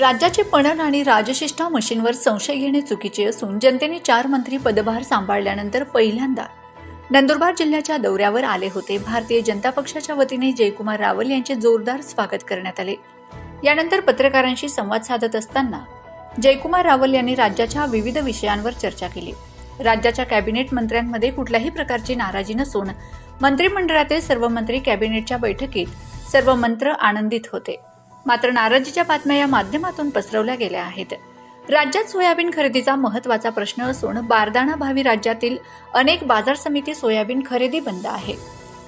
राज्याचे पणन आणि राजशिष्टा मशीनवर संशय घेणे चुकीचे असून जनतेने चार मंत्री पदभार सांभाळल्यानंतर पहिल्यांदा नंदुरबार जिल्ह्याच्या दौऱ्यावर आले होते. भारतीय जनता पक्षाच्या वतीने जयकुमार रावल यांचे जोरदार स्वागत करण्यात आले. यानंतर पत्रकारांशी संवाद साधत असताना जयकुमार रावल यांनी राज्याच्या विविध विषयांवर चर्चा केली. राज्याच्या कॅबिनेट मंत्र्यांमध्ये कुठल्याही प्रकारची नाराजी नसून मंत्रिमंडळातील सर्व मंत्री कॅबिनेटच्या बैठकीत सर्व मंत्र आनंदित होते. मात्र नाराजीच्या बातम्या या माध्यमातून पसरवल्या गेल्या आहेत. राज्यात सोयाबीन खरेदीचा महत्त्वाचा प्रश्न असून बारदाना भावी राज्यातील अनेक बाजार समिती सोयाबीन खरेदी बंद आहे.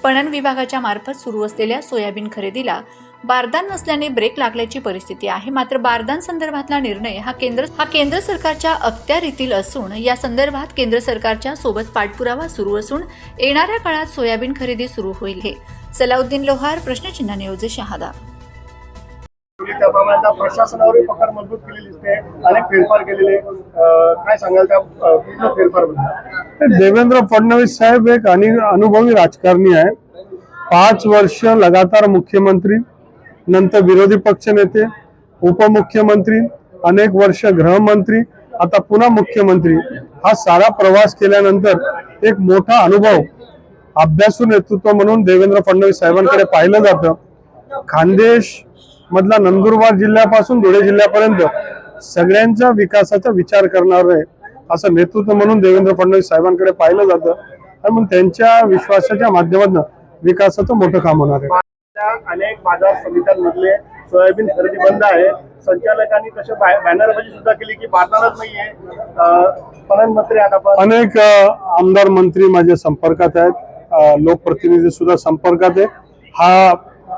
पणन विभागाच्या मार्फत सुरू असलेल्या सोयाबीन खरेदीला बारदान नसल्याने ब्रेक लागल्याची परिस्थिती आहे. मात्र बारदान संदर्भातला निर्णय हा केंद्र हा केंद्र सरकारच्या अखत्यारीतील असून या संदर्भात केंद्र सरकारच्या सोबत पाठपुरावा सुरू असून येणाऱ्या काळात सोयाबीन खरेदी सुरू होईल हे सलाउद्दीन लोहार प्रश्नचिन्ह न्यूज शहादा. त्याप्रमाणे आता प्रशासनावरही पकड मजबूत केलेली दिसते. अनेक फेरफार केलेले. काय सांगाल त्या पूर्ण फेरफार देवेंद्र फडणवीस साहेब एक अनुभवी राजकारणी आहे. पाच वर्ष लगातार मुख्यमंत्री नंतर विरोधी पक्ष नेते उपमुख्यमंत्री अनेक वर्ष गृहमंत्री आता पुन्हा मुख्यमंत्री. हा सारा प्रवास केल्यानंतर एक मोठा अनुभव अभ्यासू नेतृत्व म्हणून देवेंद्र फडणवीस साहेबांकडे पाहिलं जातं. खानदेश मधला नंदुरबार जिल्ह्यापासून धुळे जिल्ह्यापर्यंत सगळ्यांच्या विकासाचा विचार करणार आहे असं नेतृत्व म्हणून देवेंद्र फडणवीस साहेबांकडे पाहिलं जातं. आणि मग त्यांच्या विश्वासाच्या माध्यमातून विकासाचं मोठं काम होणार आहे. अनेक बाजार समित्यांमधले सोयाबीन खरेदी बंद आहे. संचालकांनी तसे बॅनरबाजी सुद्धा केली की बाजारच नाहीये. अनेक आमदार मंत्री माझ्या संपर्कात आहेत. लोकप्रतिनिधी सुद्धा संपर्कात आहे. हा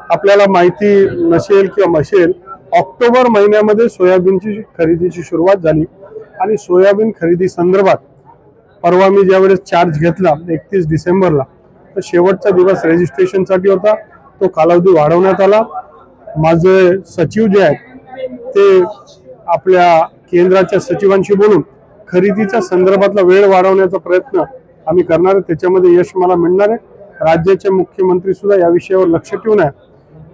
आपल्याला माहिती नसेल किंवा नसेल ऑक्टोबर महिन्यामध्ये सोयाबीनची खरेदीची सुरुवात झाली. आणि सोयाबीन खरेदी संदर्भात परवा मी ज्यावेळेस चार्ज घेतला एकतीस डिसेंबरला तर शेवटचा दिवस रजिस्ट्रेशनसाठी होता. तो कालावधी वाढवण्यात आला. माझे सचिव जे आहेत ते आपल्या केंद्राच्या सचिवांशी बोलून खरेदीच्या संदर्भातला वेळ वाढवण्याचा प्रयत्न आम्ही करणार आहे. त्याच्यामध्ये यश मला मिळणार आहे. राज्याचे मुख्यमंत्री सुद्धा या विषयावर लक्ष ठेवून आहे.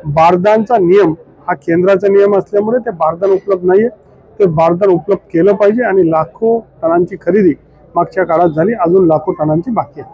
बारदानचा नियम हा केंद्राचा नियम असल्यामुळे ते बारदान उपलब्ध नाही आहे ते बारदान उपलब्ध केलं पाहिजे आणि लाखो टनांची खरेदी मागच्या काळात झाली. अजून लाखो टनांची बाकी आहे.